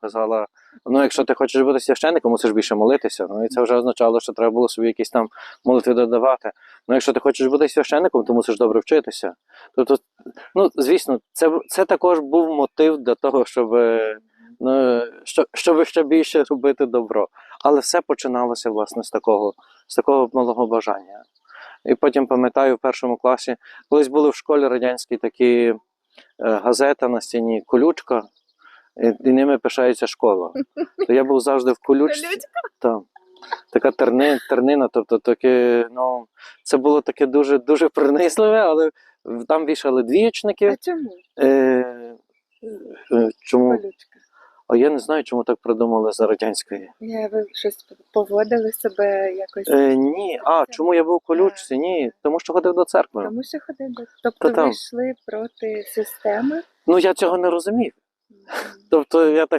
казала: ну, якщо ти хочеш бути священником, мусиш більше молитися. Ну і це вже означало, що треба було собі якісь там молитви додавати. Ну, якщо ти хочеш бути священником, то мусиш добре вчитися. Тобто, ну, звісно, це, це також був мотив для того, щоб, е, ну, що- щоб ще більше робити добро. Але все починалося власне з такого, з такого малого бажання. І потім пам'ятаю в першому класі, колись були в школі радянські такі е, газета на стіні колючка, і, і ними пишається школа. То я був завжди в колючці. Там. Така терни, тернина, тобто таке, ну, це було таке дуже, дуже принизливе, але там вішали двієчники. А чому? Е, е, чому? Колючка. А я не знаю, чому так придумали за радянської. Я ви щось поводили себе якось. Е, ні, а чому я був у колючці? Ні, тому що ходив до церкви. Тому що ходили. Тобто Та там. ви йшли проти системи. Ну я цього не розумів. Мгм. Тобто я так